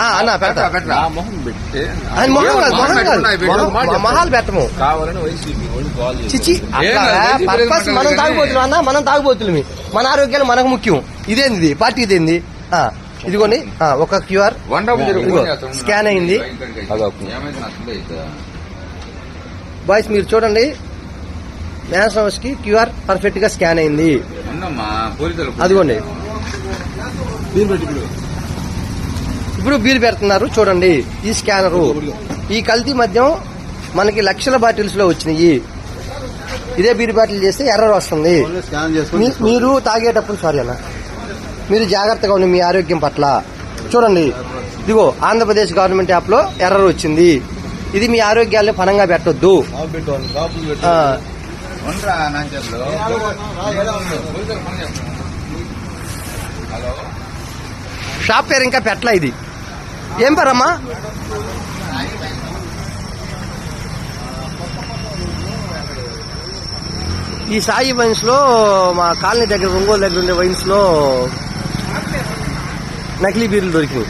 ఆ, అన్న పెడతా నా మొహం పెట్టి ఆయన మొహం కాదు మొహం కాదు. ఉన్నాయి, పెట్టు. మొహం- మాట చెప్పు. మొహాలు పెట్టము. కావాలని వైసీపీ చిచి పర్పస్ మనం తాగుబోతులు అన్న మనం తాగుబోతులు మన ఆరోగ్యాలు మనకు ముఖ్యం. ఇదేంది పార్టీ ఇదేంది? ఆ, ఇదిగోండి ఆ, ఒక క్యూఆర్. స్కాన్ అయింది. బాయ్స్ మీరు చూడండి. నేషనల్ హౌస్కి క్యూఆర్ పర్ఫెక్ట్గా స్కాన్ అయింది. అదిగోండి. ఇప్పుడు బిల్ పెడుతున్నారు చూడండి ఈ స్కానరు. ఈ కల్తీ మద్యం మనకి లక్షల బాటిల్స్లో వచ్చినాయి. ఇదే బీర్ బాటిల్ చేస్తే ఎర్రర్ వస్తుంది. మీరు తాగేటప్పుడు సారీ అన్న మీరు జాగ్రత్తగా ఉండి మీ ఆరోగ్యం పట్ల చూడండి. ఇదిగో ఆంధ్రప్రదేశ్ గవర్నమెంట్ యాప్లో ఎర్రర్ వచ్చింది. ఇది మీ ఆరోగ్యాన్ని పనంగా పెట్టొద్దు. షాప్ పేరు ఇంకా పెట్టలా ఇది. ఏం పేరమ్మా? ఈ సాయి వైన్స్లో మా కాలనీ దగ్గర ఒంగోలు దగ్గర ఉండే వైన్స్లో నకిలీ బీర్లు దొరికినాయి.